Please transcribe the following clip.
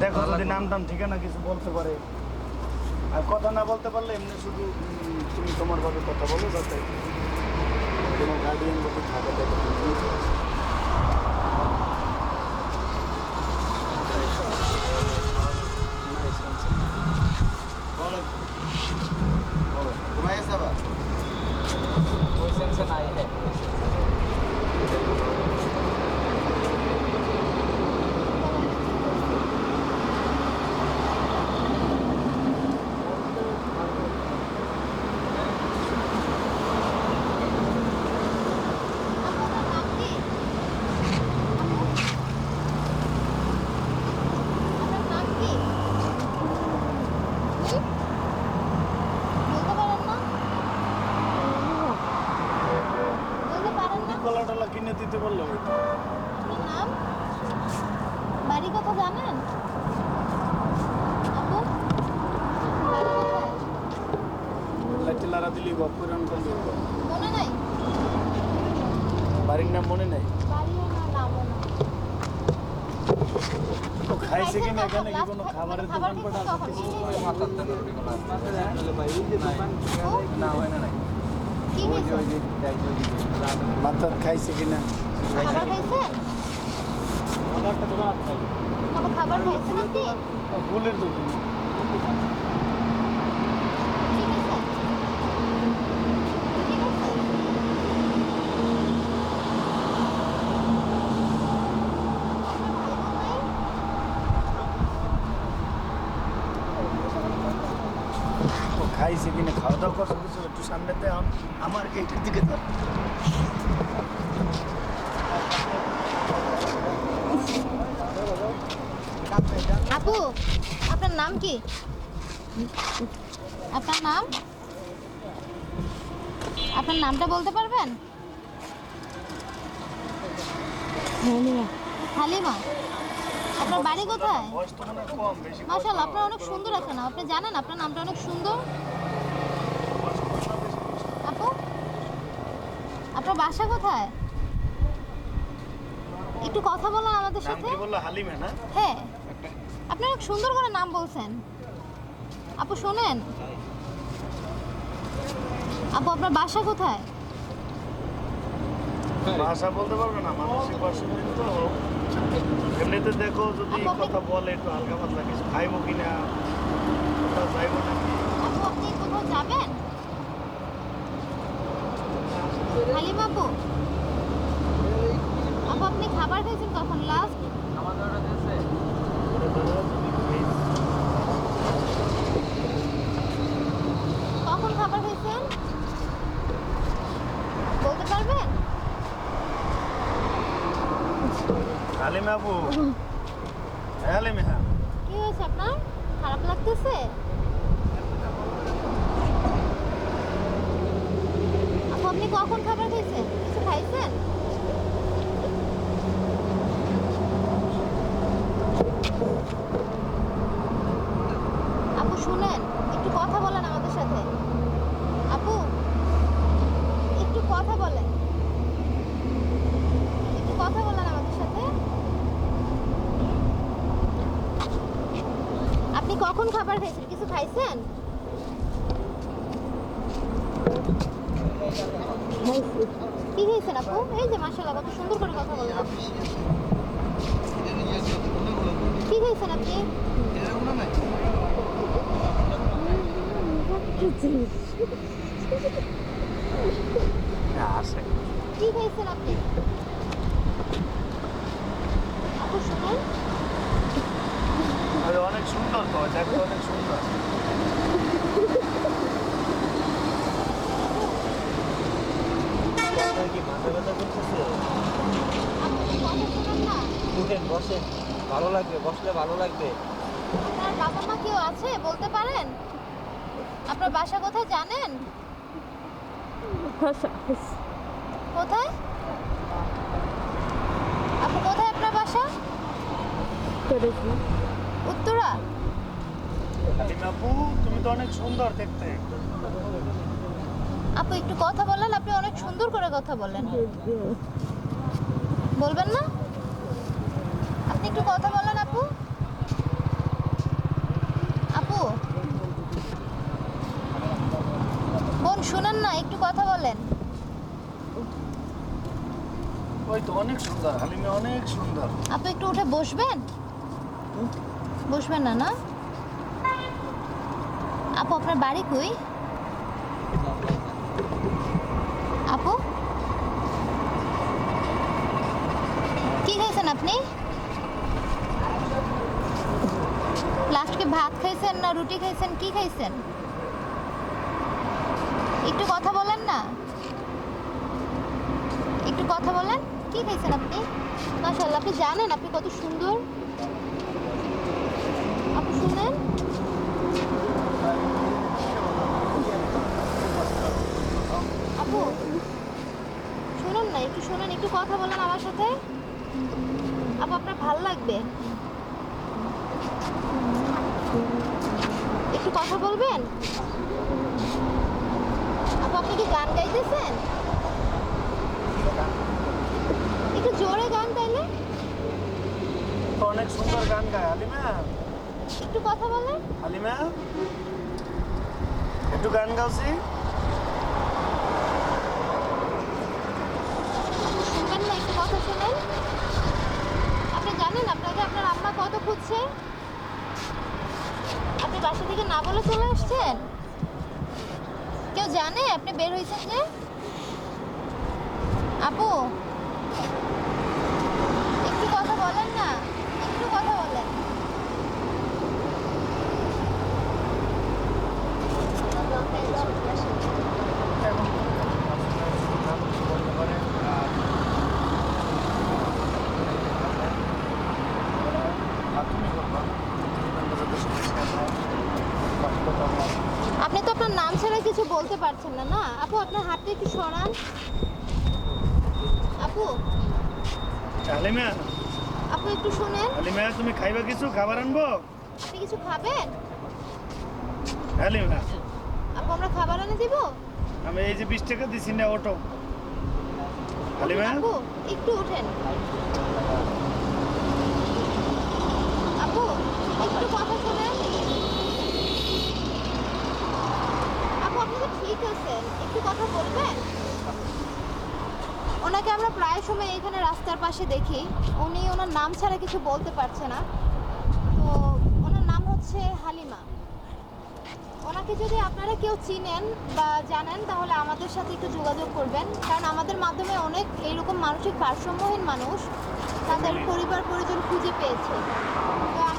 দেখো যদি নাম টাম ঠিকানা কিছু বলতে পারে। আর কথা না বলতে পারলে এমনি শুধু তুমি তোমার ভাবে কথা বলো, যাতে কোনো গার্ডিয়ান যদি থাকে আপনার নাম? বাড়ি কথা জানেন? লাইটে লারা দিলি করে আমি। মনে নাই? বাড়ির নাম মনে নাই? বাড়িও না নামও না। তো খাইছে কিনা? এখানে কি খাবারের দোকান কিছু কি মাথার? রুটি ভাই ওই যে দোকান? না হয় না নাই। কি মাথার খাইছে কিনা? খাবার খাইছেন খাইছেন আপনি দোকান খাইছে কিনা খাওয়া দাওয়া করছে একটু সামনেতে আম- আমার এইটার দিকে। আপু, আপনার নাম কি? আপনার নাম? আপনার নামটা বলতে পারবেন? হালিমা। আপনার বাড়ি কোথায়? না। আপনার অনেক সুন্দর আছে না? আপনি জানেন আপনার নামটা অনেক সুন্দর? আপু, আপনার বাসা কোথায়? একটু কথা বলেন আমাদের সাথে। বলল? হালিমা না? হ্যাঁ। আপনি অনেক সুন্দর করে নাম বলছেন। আপু শোনেন। আপু আপনার বাসা কোথায়? ভাষা বলতে পারবে না মানসিক অসুবিধা তো এমনিতে দেখো যদি কথা বলে একটু হালকা পাতলা কিছু খাইবো কিনা কোথাও যাইবো নাকি আপু আপনি কোথাও যাবেন হালিমা আপু আপু আপনি খাবার খেয়েছেন কখন লাস্ট আমাদের ওটা দিয়েছে ওটা ধরো যদি খাই- কখন খাবার খেয়েছেন বলতে পারবেন হালিমা আপু। হ্যাঁ হালিমা কি হয়েছে আপনার? খারাপ লাগতেছে আপু আপনি কখন খাবার খেয়েছেন কিছু খাইছেন আপু শুনেন একটু কথা বলেন আমাদের সাথে আপু একটু কথা বলেন একটু কথা বলেন আমাদের সাথে আপনি কখন খাবার খাইছেন কিছু খাইছেন? কি খেয়েছেন আপু? এই যে মাসাল্লাহ কত সুন্দর করে কথা বলেন কি খেয়েছেন আপনি? কি খেয়েছেন আপনি? আপু, শুনুন। অনেক সুন্দর তো দেখতে অনেক সুন্দর। কি মাথা ব্যথা করতেছে? আপনি উঠেন বসেন। ভালো লাগবে বসলে ভালো লাগবে। আপনার বাবা মা কেউ আছে বলতে পারেন? আপনার বাসা কোথায় জানেন? কোথায়? আপু কোথায় আপনার বাসা? উত্তরা? আপু তুমি তো অনেক সুন্দর দেখতে। আপু একটু কথা বলেন আপনি অনেক সুন্দর করে কথা বলেন। বলবেন না? আপনি একটু কথা বলেন আপু। আপু। বোন শুনেন না একটু কথা বলেন। ওই তো অনেক সুন্দর হালিমে অনেক সুন্দর। আপু একটু উঠে বসবেন? বসবেন না না? আপু, আপনার বাড়ি কই? আপু? কি খাইছেন আপনি? লাস্টকে ভাত খাইছেন না রুটি খাইছেন? কি খাইছেন? একটু কথা বলেন না। একটু কথা বলেন। কি খাইছেন আপনি? মাশাআল্লাহ, আপনি জানেন আপনি কত সুন্দর। আপনি আপু, শুনুন না, একটু শুনুন, একটু কথা বলেন আমার সাথে। আপু, আপনার ভালো লাগবে? একটু কথা বলবেন? আপু, আপনি কি গান গাইতেছেন? একটু জোরে গান তাইলে। অনেক সুন্দর গান গায় হালিমা একটু কথা বলেন। হালিমা একটু গান গাওছি শুনবেন না একটু কথা শুনেন। আপনি জানেন আপনাকে আপনার আম্মা কত খুঁজছে? আপনি বাসা থেকে না বলে চলে আসছেন? কেউ জানে আপনি বের হয়েছেন যে? আপু একটু কথা বলেন না একটু কথা বলেন এখন নাম কিছু বলতে পারে আর আর তুমি বলবা আমরা যাতে শুনেছি আমরা কষ্ট করলাম আপনি তো আপনার নাম ছাড়া কিছু বলতে পারছেন না না? আপু আপনার হাতটা একটু সরান। আপু। হালিমা আপু একটু শুনেন। হালিমা তুমি খাইবা কিছু? খাবার আনব? আপনি কিছু খাবেন? হালিমা আপু আমরা খাবার এনে দিব? আমি এই যে বিশ টাকা দিছি না অটো। হালিমা আপু একটু উঠেন আপু একটু কথা শুনেন আপু আপনি তো ঠিক আছেন একটু কথা বলবেন ওনাকে আমরা প্রায় সময় এখানে রাস্তার পাশে দেখি। উনি ওনার নাম ছাড়া কিছু বলতে পারছে না। তো ওনার নাম হচ্ছে হালিমা। ওনাকে যদি আপনারা কেউ চিনেন বা জানেন, তাহলে আমাদের সাথে একটু যোগাযোগ করবেন। কারণ আমাদের মাধ্যমে অনেক এইরকম মানসিক ভারসাম্যহীন মানুষ তাদের পরিবার পরিজন খুঁজে পেয়েছে।